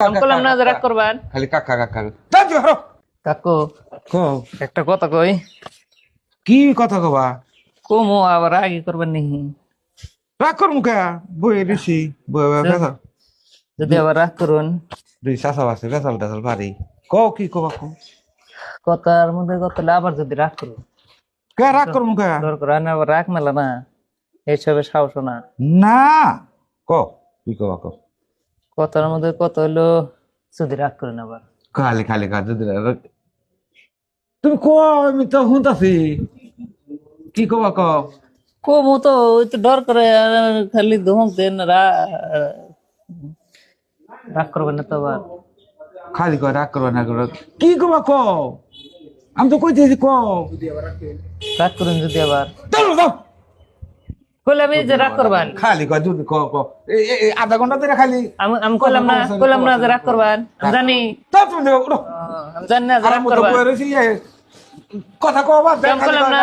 না করবেন। খালি কাকা কাকা। কাকু একটা কথা কই। কি কথা কবা? কমো আবার আগে করবেন রাগ বই ঋষি যদি আবার রাগ করুন। দুই চাষা আছে বেসাল টেসাল পারি ক কি কবা কো কথার মধ্যে কথা আবার যদি রাগ করুন। কে রাগ দরকার না আবার রাগ মেলা না। এইসবে সাহস না। না। ক কি কবা কো কথার মধ্যে কথা হলো? যদি রাগ করেন আবার। খালি খালি খা যদি তুমি ক আমি তো শুনতাছি। কি কবা ক কমো তো তো ডর করে খালি ধমক দেন রা- রাগ করবেন না তো আবার। খালি কয় রাগ করবা না করবা কি কবা ক আমি তো কইতেছি ক রাগ করুন যদি আবার। দাও দাও কইলে আমি যে রাগ করবান। খালি কয় যদি ক ক এই- এই- এই আধা ঘণ্টা ধরে খালি আমি আমি কইলাম না কইলাম না যে রাগ করবান। জানি। তুমি জানি না যে রাগ তো করবেন। কথা কবা না?